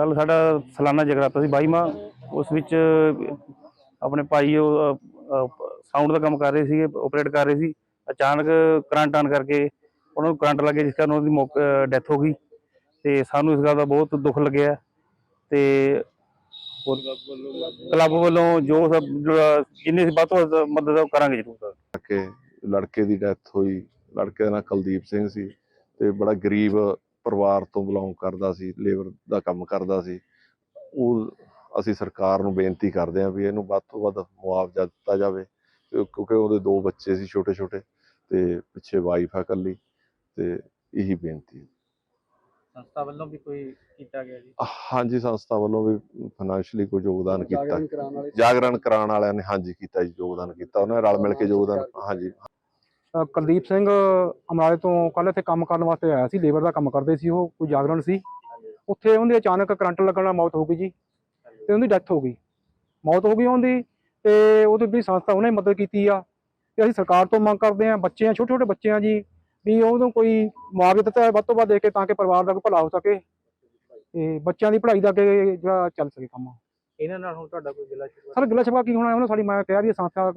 ਕੱਲ ਸਾਡਾ ਸਾਲਾਨਾ ਜਗਰਾਤਾ ਸੀ 22ਵਾਂ ਉਸ ਵਿੱਚ ਆਪਣੇ ਭਾਈ ਉਹ ਸਾਊਂਡ ਦਾ ਕੰਮ ਕਰ ਰਹੇ ਸੀਗੇ ਆਪਰੇਟ ਕਰ ਰਹੇ ਸੀ। ਅਚਾਨਕ ਕਰੰਟ ਆਨ ਕਰਕੇ ਉਹਨਾਂ ਨੂੰ ਕਰੰਟ ਲੱਗੇ ਜਿਸ ਕਾਰਨ ਉਹਨਾਂ ਦੀ ਡੈਥ ਹੋ ਗਈ। ਤੇ ਸਾਨੂੰ ਇਸ ਗੱਲ ਦਾ ਬਹੁਤ ਦੁੱਖ ਲੱਗਿਆ। ਤੇ ਕਲੱਬ ਵੱਲੋਂ ਜੋ ਸਭ, ਜੋ, ਜਿੰਨੀ ਵੱਧ ਤੋਂ ਵੱਧ ਮਦਦ ਉਹ ਕਰਾਂਗੇ ਜ਼ਰੂਰ। ਸਰ ਕਿ ਲੜਕੇ ਦੀ ਡੈਥ ਹੋਈ। ਲੜਕੇ ਦਾ ਨਾਂ ਕੁਲਦੀਪ ਸਿੰਘ ਸੀ। ਤੇ ਬੜਾ ਗਰੀਬ ਪਰਿਵਾਰ ਤੋਂ ਬਿਲੋਂਗ ਕਰਦਾ ਸੀ ਲੇਬਰ ਦਾ ਕੰਮ ਕਰਦਾ ਸੀ ਉਹ ਅਸੀਂ ਸਰਕਾਰ ਨੂੰ ਬੇਨਤੀ ਕਰਦੇ ਹਾਂ ਵੀ ਇਹਨੂੰ ਵੱਧ ਤੋਂ ਵੱਧ ਮੁਆਵਜ਼ਾ ਦਿੱਤਾ ਜਾਵੇ ਕਿਉਂ- ਕਿਉਂਕਿ ਉਹਦੇ ਦੋ ਬੱਚੇ ਸੀ ਛੋਟੇ ਛੋਟੇ ਤੇ ਪਿੱਛੇ ਵਾਈਫ ਆ ਇਕੱਲੀ ਤੇ ਇਹੀ ਬੇਨਤੀ ਹੈ। ਸੰਸਥਾ ਵੱਲੋਂ ਵੀ ਕੋਈ ਕੀਤਾ ਗਿਆ ਜੀ? ਹਾਂਜੀ ਸੰਸਥਾ ਵੱਲੋਂ ਵੀ ਫਾਈਨੈਂਸ਼ਲੀ ਕੋਈ ਯੋਗਦਾਨ ਕੀਤਾ। ਜਾਗਰਣ ਕਰਾਉਣ ਵਾਲਿਆਂ ਨੇ ਹਾਂਜੀ ਕੀਤਾ ਜੀ ਯੋਗਦਾਨ ਕੀਤਾ ਉਹਨਾਂ ਨੇ ਰਲ ਮਿਲ ਕੇ ਯੋਗਦਾਨ ਹਾਂਜੀ। ਕੁਲਦੀਪ ਸਿੰਘ ਅਮਰਾਲੇ ਤੋਂ ਕੱਲ ਇੱਥੇ ਕੰਮ ਕਰਨ ਵਾਸਤੇ ਆਇਆ ਸੀ ਲੇਬਰ ਦਾ ਕੰਮ ਕਰਦੇ ਸੀ ਉਹ ਕੋਈ ਜਾਗਰਣ ਸੀ। ਉੱਥੇ ਉਹਦੀ ਅਚਾਨਕ ਕਰੰਟ ਲੱਗਣ ਨਾਲ ਮੌਤ ਹੋ ਗਈ ਜੀ ਤੇ ਉਹਦੀ ਡੈਥ ਹੋ ਗਈ। ਮੌਤ ਹੋ ਗਈ ਉਹਦੀ ਤੇ ਉਹਦੀ ਵੀ ਸੰਸਥਾ ਉਹਨੇ ਮਦਦ ਕੀਤੀ ਆ ਤੇ ਅਸੀਂ ਸਰਕਾਰ ਤੋਂ ਮੰਗ ਕਰਦੇ ਆ ਬੱਚੇ ਆ ਛੋਟੇ ਛੋਟੇ ਬੱਚੇ ਆ ਜੀ ਵੀ ਉਹਨੂੰ ਕੋਈ ਮੁਆਵਜ਼ਾ ਦਿੱਤਾ ਵੱਧ ਤੋਂ ਵੱਧ ਦੇ ਕੇ ਤਾਂ ਕਿ ਪਰਿਵਾਰ ਦਾ ਕੋਈ ਭਲਾ ਹੋ ਸਕੇ ਤੇ ਬੱਚਿਆਂ ਦੀ ਪੜ੍ਹਾਈ ਦਾ ਅੱਗੇ ਜਿਹੜਾ ਚੱਲ ਸਕੇ ਕੰਮ। ਇਹਨਾਂ ਨਾਲ ਹੁਣ ਤੁਹਾਡਾ ਕੋਈ ਗਿਲਾ ਸ਼ਿਕਵਾ? ਸਰ ਗਿਲਾ ਸ਼ਿਕਵਾ ਕੀ ਹੋਣਾ ਉਹਨੇ ਸਾਡੀ ਮੈਂ ਕਿਹਾ ਵੀ ਇਹ ਸੰਸਥਾ